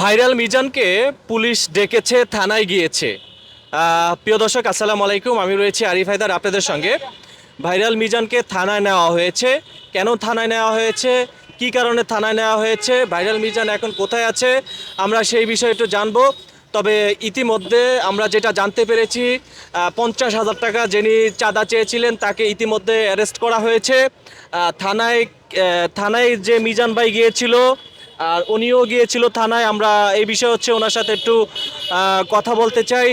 Viral মিজানকে police ডেকেছে, থানায় গিয়েছে। প্রিয় দর্শক, আসসালামু আলাইকুম। আমি রয়েছি আরিফ হায়দার আপনাদের সঙ্গে। ভাইরাল মিজানকে থানায় নেওয়া হয়েছে। কেন থানায় নেওয়া হয়েছে? কি কারণে থানায় নেওয়া হয়েছে? ভাইরাল মিজান এখন কোথায় আছে? আমরা সেই বিষয়ে একটু জানব। তবে ইতিমধ্যে আমরা যেটা জানতে পেরেছি পঞ্চাশ হাজার টাকা যিনি চাঁদা চেয়েছিলেন, তাকে ইতিমধ্যে অ্যারেস্ট করা হয়েছে। থানায় থানায় যে মিজান ভাই গিয়েছিল আর উনিও গিয়েছিল থানায়। আমরা এই বিষয়ে হচ্ছে ওনার সাথে একটু কথা বলতে চাই।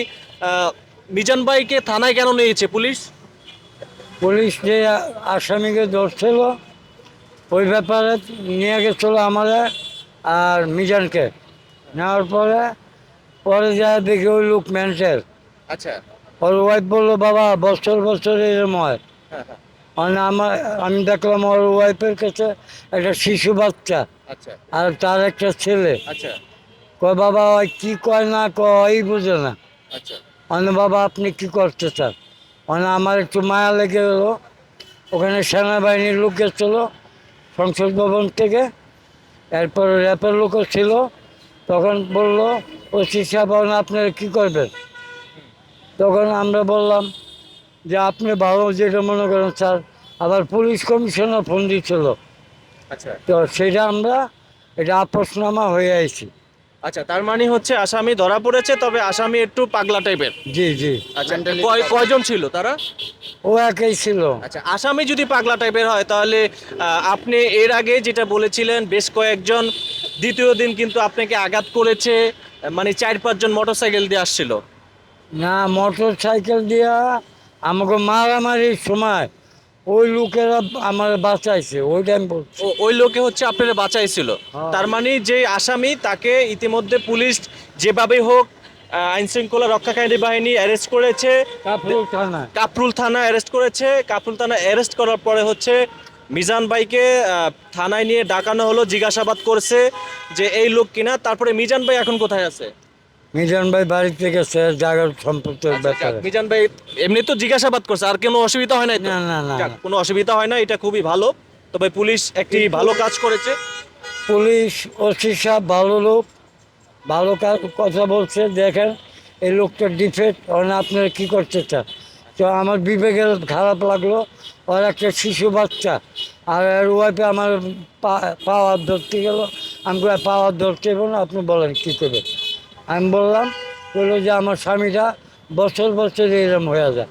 মিজান ভাইকে থানায় কেন নিয়েছে পুলিশ? পুলিশ যে আসামিকে ধরছিল ওই ব্যাপারে নিয়ে গেছিল আমাদের আর মিজানকে। নেওয়ার পরে পরে যা দেখি ওই লোক ম্যানসের আচ্ছা। ওর ওয়াইফ বলল বাবা বছর বছর এরম হয়। হ্যাঁ হ্যাঁ। মানে আমার আমি দেখলাম ওর ওয়াইফের কাছে একটা শিশু বাচ্চা। আর তার একটা ছেলে। আচ্ছা। কয় বাবা ওই কি কয় না কয় বুঝে না। আচ্ছা। মানে বাবা আপনি কি করতে চান? মানে আমার একটু মায়া লেগে গেলো। ওখানে সেনাবাহিনীর লোক গেছিল সংসদ ভবন থেকে। এরপর র্যাপের লোকও ছিল। তখন বলল ওসি সাহেব এখন আপনারা কী করবেন? তখন আমরা বললাম যে আপনি ভালো যেটা মনে করেন স্যার। আবার পুলিশ কমিশনার ফোন দিচ্ছিল আচ্ছা। তো সেটা আমরা এটা আপোষনামা হয়ে আইছি। আচ্ছা তার মানে হচ্ছে আসামি ধরা পড়েছে তবে আসামি একটু পাগলা টাইপের। জি জি। আচ্ছা কয় কয়জন ছিল তারা? ও একই ছিল। আচ্ছা আসামি যদি পাগলা টাইপের হয় তাহলে আপনি এর আগে যেটা বলেছিলেন বেশ কয়েকজন দ্বিতীয় দিন কিন্তু আপনাকে আঘাত করেছে মানে চার পাঁচজন মোটরসাইকেল দিয়ে আসছিল। না মোটর সাইকেল দিয়া আমাকে মারামারির সময় ওই লোকেরা আমার বাঁচাইছে ওই টাইম বলছি। ওই লোকে হচ্ছে আপনারা বাঁচাইছিল। হ্যাঁ। তার মানে যে আসামি তাকে ইতিমধ্যে পুলিশ যেভাবে হোক আইন শৃঙ্খলা রক্ষাকারী বাহিনী অ্যারেস্ট করেছে। কাপুর থানা কাপরুল থানা অ্যারেস্ট করেছে। কাপরুল থানা অ্যারেস্ট করার পরে হচ্ছে মিজান ভাইকে থানায় নিয়ে ডাকানো হলো জিজ্ঞাসাবাদ করছে যে এই লোক কিনা। তারপরে মিজান ভাই এখন কোথায় আছে? মিজান ভাই বাড়িতে গেছে জায়গার সম্পর্কের আচ্ছা, ব্যাপারে মিজান ভাই এমনি তো জিজ্ঞাসাবাদ করছে আর কোনো অসুবিধা হয় না, না, না, না। কোনো অসুবিধা হয় না এটা খুবই ভালো। তবে পুলিশ একটি ভালো কাজ করেছে। পুলিশ ওসি সাহেব ভালো লোক ভালো কাজ কথা বলছে দেখেন এই লোকটা ডিফেক্ট মানে আপনারা কী করতে চান? তো আমার বিবেকের খারাপ লাগল ওর একটা শিশু বাচ্চা আর এর ওয়াইফে আমার পাওয়ার ধরতে গেল আমি পাওয়ার ধরতে না আপনি বলেন কী করবেন? আমি বললাম বলল যে আমার স্বামীটা বছর বছর এরম হয়ে যায়।